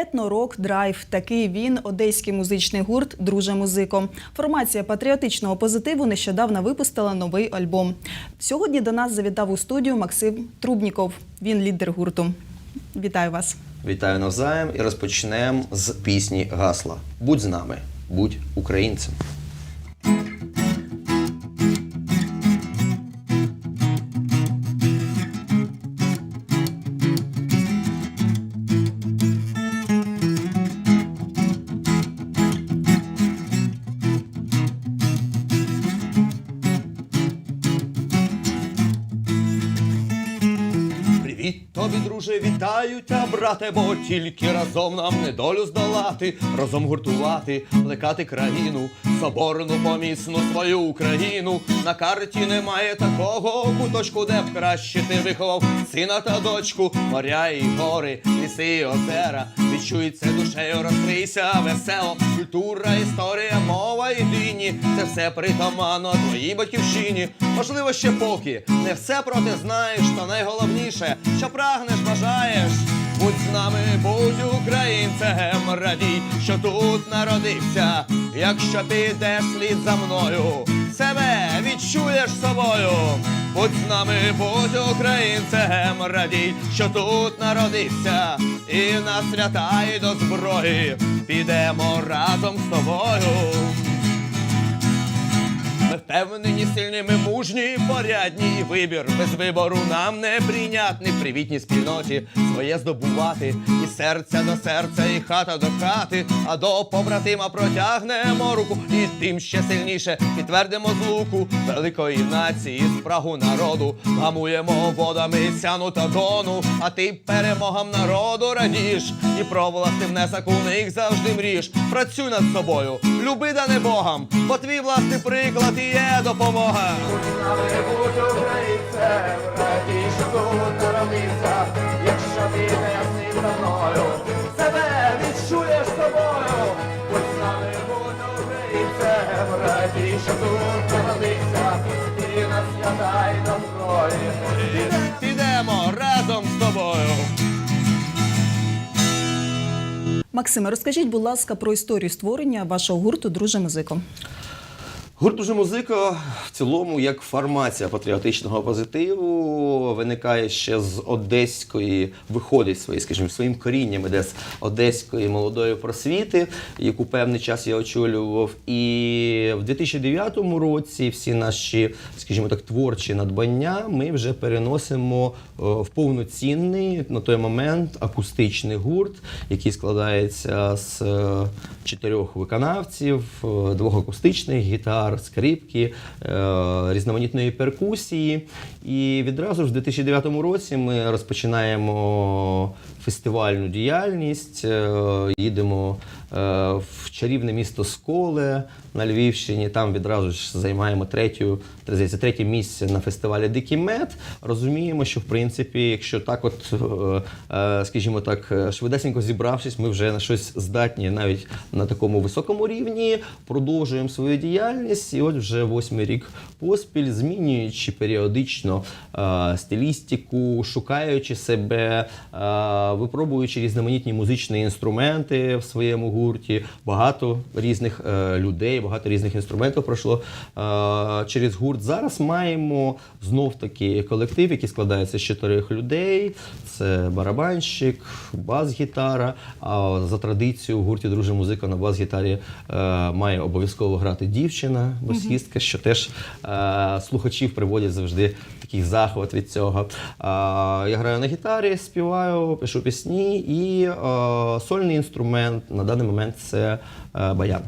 Етно-рок драйв. Такий він одеський музичний гурт Друже музико. Формація патріотичного позитиву нещодавно випустила новий альбом. Сьогодні до нас завітав у студію Максим Трубніков. Він лідер гурту. Вітаю вас. Вітаю навзаєм і розпочнемо з пісні Гасла. Будь з нами, будь українцем. Тобі, друже, вітаю тя, брате, бо тільки разом нам недолю здолати, разом гуртувати, плекати країну, соборну помісну свою Україну. На карті немає такого куточку, де б краще ти виховав сина та дочку, моря і гори, ліси і озера. Відчується душею, розкрийся весело. Культура, історія, мова і дині. Це все притаманно твоїй батьківщині. Можливо, ще поки не все про те знаєш, та найголовніше, що прагнеш, бажаєш. Будь з нами, будь українцем, радій, що тут народився. Якщо підеш слід за мною, себе відчуєш собою. Будь з нами, будь українцем, радій, що тут народився, і на свята і до зброї підемо разом з тобою. Ми впевнені, сильні, ми мужні, порядні. І вибір без вибору нам не прийнятний привітній спільноті своє здобувати. І серця до серця, і хата до хати, а до побратима протягнемо руку, і тим ще сильніше підтвердимо злуку великої нації, спрагу народу, гамуємо водами сяну та дону, а ти перемогам народу радіш, і про власний внесок у них завжди мрієш. Працюй над собою, люби дане Богом, бо твій власний приклад і є допомога. якщо ти не слід за мною, себе відчуєш собою, будь з нами, будь українцем, радій, що тут народився, і на свята, і на Максиме, розкажіть, будь ласка, про історію створення вашого гурту Друже музико. Гурт «Дуже музика в цілому як формація патріотичного позитиву виникає ще з одеської, виходить свої, скажімо, своїм корінням іде з одеської молодої просвіти, яку певний час я очолював. І в 2009 році всі наші, скажімо так, творчі надбання ми вже переносимо е, в повноцінний на той момент акустичний гурт, який складається з е, чотирьох виконавців, е, двох акустичних гітар, скрипки, е, різноманітної перкусії. І відразу ж в 2009 році ми розпочинаємо фестивальну діяльність, е, їдемо в чарівне місто Сколе на Львівщині. Там відразу ж займаємо третю, третє місце на фестивалі Дикий мед. Розуміємо, що в принципі, якщо так, от, е, е, скажімо так, е, швидесенько зібравшись, ми вже на щось здатні навіть на такому високому рівні, продовжуємо свою діяльність, і от вже восьмий рік поспіль, змінюючи періодично е, стилістику, шукаючи себе, е, випробуючи різноманітні музичні інструменти в своєму гурті. Багато різних е, людей, багато різних інструментів пройшло е, через гурт. Зараз маємо знов таки колектив, який складається з чотирьох людей. Це барабанщик, бас-гітара. А за традицією в гурті Друже музика на бас-гітарі е, має обов'язково грати дівчина, басістка, що теж слухачів приводять завжди такий захват від цього. Я граю на гітарі, співаю, пишу пісні, і сольний інструмент на даний момент це е, баян.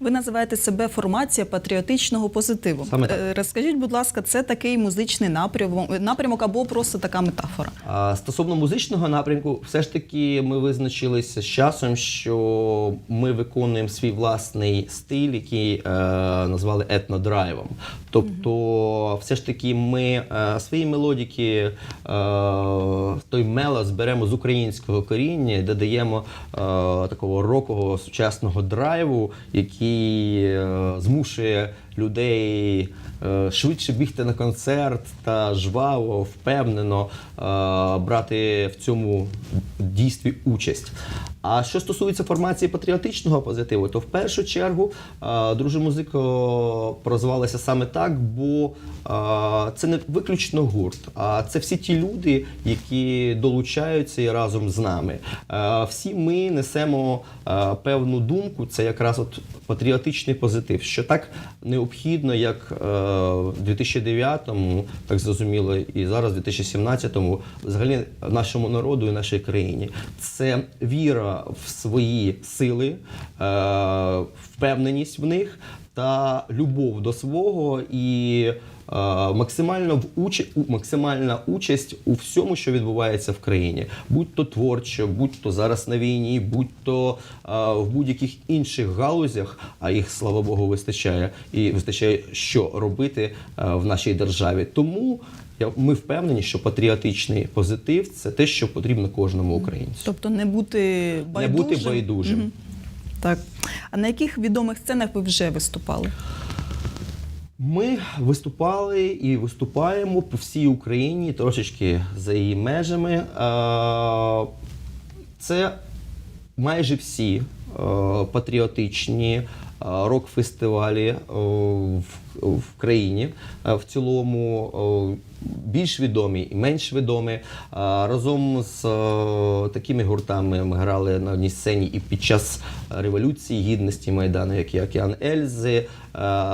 Ви називаєте себе формація патріотичного позитиву. Саме. Е, Розкажіть, будь ласка, це такий музичний напрямок, напрямок або просто така метафора? А стосовно музичного напрямку, все ж таки ми визначилися з часом, що ми виконуємо свій власний стиль, який е, назвали етнодрайвом. Тобто, все ж таки, ми е, свої мелодіки, е, той мелос беремо з українського коріння, додаємо е, такого рокового сучасного драйву, який е, змушує людей е, швидше бігти на концерт та жваво, впевнено е, брати в цьому дійстві участь. А що стосується формації патріотичного позитиву, то в першу чергу е, друже музико прозвалося саме так, бо е, це не виключно гурт, а це всі ті люди, які долучаються і разом з нами. Е, Всі ми несемо певну думку, це якраз от патріотичний позитив, що так необхідно, як в 2009-му, так зрозуміло, і зараз, в 2017-му, взагалі нашому народу і нашій країні. Це віра в свої сили, е, впевненість в них та любов до свого і е, максимально в уч... максимальна участь у всьому, що відбувається в країні, будь то творчо, будь то зараз на війні, будь то е, в будь-яких інших галузях, а їх слава Богу вистачає, і вистачає що робити в нашій державі. Тому ми впевнені, що патріотичний позитив це те, що потрібно кожному українцю. Тобто не бути Не байдужим. бути байдужим. Мгм. Так. А на яких відомих сценах ви вже виступали? Ми виступали і виступаємо по всій Україні, трошечки за її межами. Е, Це майже всі е, патріотичні рок-фестивалі е, в, країні е, в цілому. е, Більш відомі і менш відомі. Е, Разом з е, такими гуртами ми грали на одній сцені і під час революції гідності Майдану, як і Океан Ельзи, е,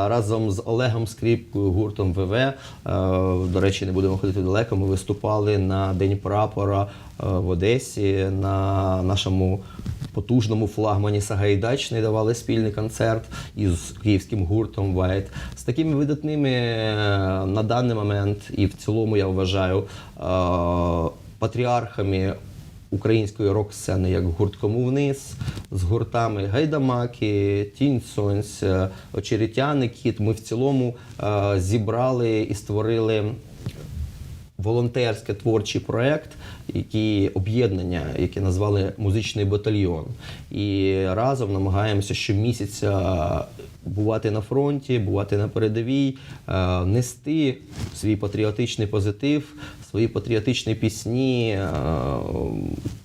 разом з Олегом Скрипкою, гуртом ВВ. е, До речі, не будемо ходити далеко. Ми виступали на День прапора е, в Одесі на нашому потужному флагмані Сагайдачний давали спільний концерт із київським гуртом White. З такими видатними е, на даний момент, і в цілому я вважаю е, патріархами української рок-сцени, як гурт Кому вниз, з гуртами Гайдамаки, Тінь Сонця, Очеретяни Кіт. Ми в цілому е, зібрали і створили волонтерський творчий проект, який об'єднання, яке назвали музичний батальйон. І разом намагаємося щомісяця бувати на фронті, бувати на передовій, е, нести свій патріотичний позитив, свої патріотичні пісні, е,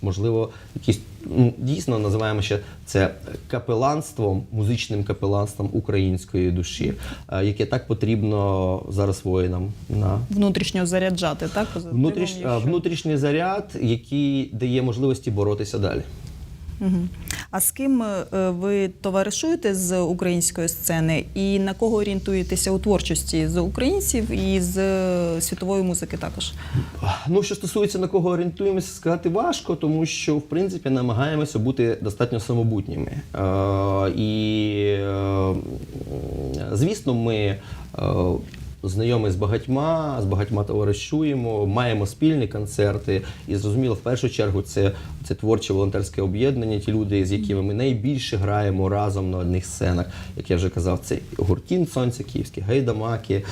можливо, якісь ну, дійсно називаємо ще це капеланством, музичним капеланством української душі, е, яке так потрібно зараз воїнам на Внутрішньо заряджати, так? Внутріш, внутрішній заряд, який дає можливості боротися далі. А з ким е, ви товаришуєте з української сцени і на кого орієнтуєтеся у творчості з українців і з е, світової музики також? Ну, що стосується на кого орієнтуємося, сказати важко, тому що в принципі намагаємося бути достатньо самобутніми. Е, і е, звісно, ми. Знайомі з багатьма, з багатьма товаришуємо, маємо спільні концерти. І зрозуміло, в першу чергу це, це творче волонтерське об'єднання, ті люди, з якими ми найбільше граємо разом на одних сценах. Як я вже казав, це гуртін Сонця Київський, Гайдамаки, е,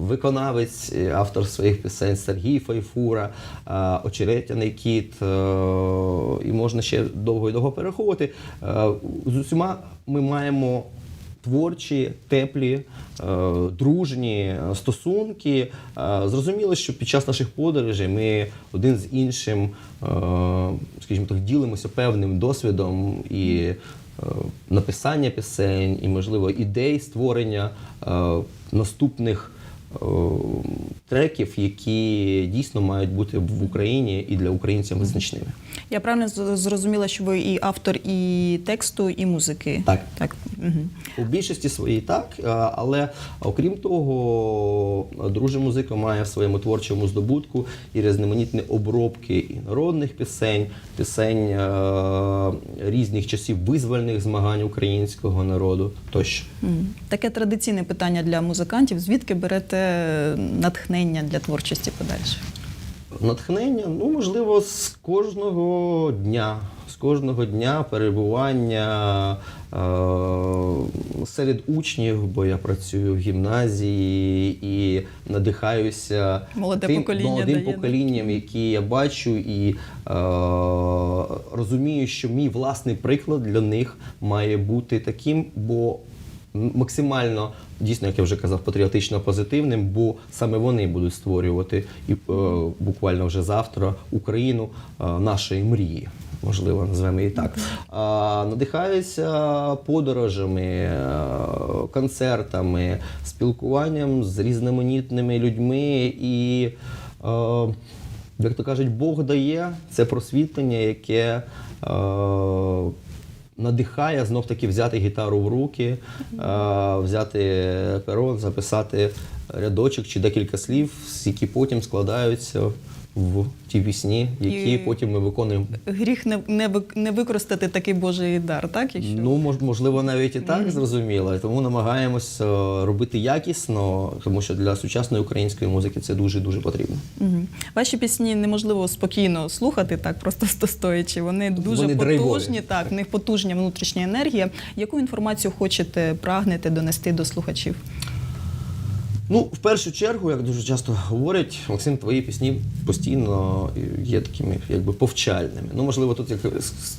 виконавець, автор своїх пісень Сергій Файфура, е, Очеретяний кіт. е, І можна ще довго і довго перераховувати. Е, З усіма ми маємо творчі, теплі, е, дружні стосунки. Е, Зрозуміло, що під час наших подорожей ми один з іншим, е, скажімо так, ділимося певним досвідом і написання пісень, і, можливо, ідей створення наступних. Е, Треків, які дійсно мають бути в Україні і для українців визначними. Я правильно зрозуміла, що ви і автор і тексту, і музики. Так. Так. Угу. У більшості своїй так, е, але окрім того, друже музика має в своєму творчому здобутку і різноманітні обробки і народних пісень, пісень е, різних часів визвольних змагань українського народу тощо. Таке традиційне питання для музикантів. Звідки берете натхнення для творчості подальше? Натхнення, ну можливо, з кожного дня, з кожного дня перебування е, серед учнів, бо я працюю в гімназії і надихаюся Молоде тим покоління молодим дає, поколінням, які я бачу, і е, розумію, що мій власний приклад для них має бути таким, бо максимально дійсно, як я вже казав, патріотично позитивним, бо саме вони будуть створювати і е, буквально вже завтра Україну е, нашої мрії. Можливо, назвемо її так. А, надихаються подорожами, е, концертами, спілкуванням з різноманітними людьми і. Як то кажуть, Бог дає це просвітлення, яке е, надихає знов таки взяти гітару в руки, е, взяти перо, записати рядочок чи декілька слів, які потім складаються в ті пісні, які І- потім ми виконуємо. Гріх не, не, вик- не використати такий Божий дар, так? Якщо... Ну, мож- можливо, навіть і так зрозуміло. Тому намагаємось е, робити якісно, тому що для сучасної української музики це дуже дуже потрібно. Мгм. Ваші пісні неможливо спокійно слухати, так просто сто- стоячи. Вони дуже Вони драйвові. потужні, так, в них потужня внутрішня енергія. Яку інформацію хочете прагнете донести до слухачів? Ну, в першу чергу, як дуже часто говорять, Максим, твої пісні постійно є такими якби повчальними. Ну, можливо, тут як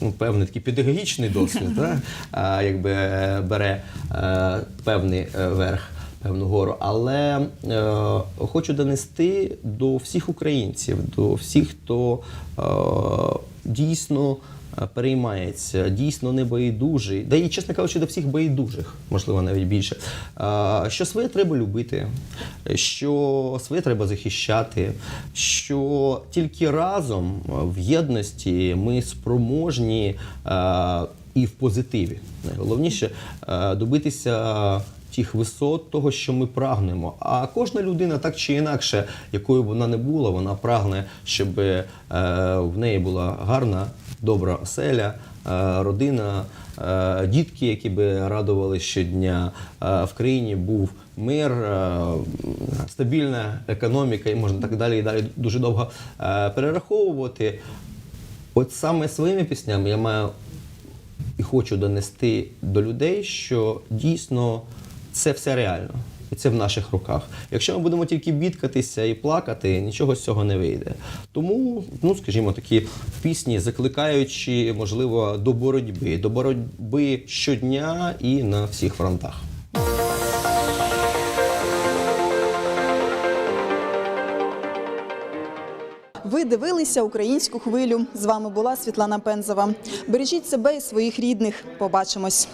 ну, певний такий педагогічний досвід, так? а, якби е, бере е, певний е, верх. Певну гору, але е, хочу донести до всіх українців, до всіх, хто е, дійсно е, переймається, дійсно не байдужий, да і, чесно кажучи, до всіх байдужих, можливо, навіть більше. е, Що своє треба любити, що своє треба захищати, що тільки разом е, в єдності ми спроможні е, і в позитиві. Найголовніше е, добитися тих висот, того, що ми прагнемо. А кожна людина, так чи інакше, якою б вона не була, вона прагне, щоб е, в неї була гарна, добра оселя, е, родина, е, дітки, які би радували щодня. Е, в країні був мир, стабільна економіка, і можна так далі і далі дуже довго перераховувати. От саме своїми піснями я маю і хочу донести до людей, що дійсно це все реально. І це в наших руках. Якщо ми будемо тільки бідкатися і плакати, нічого з цього не вийде. Тому, ну скажімо, такі пісні, закликаючи, можливо, до боротьби, до боротьби щодня і на всіх фронтах. Ви дивилися українську хвилю. З вами була Світлана Пензова. Бережіть себе і своїх рідних. Побачимось.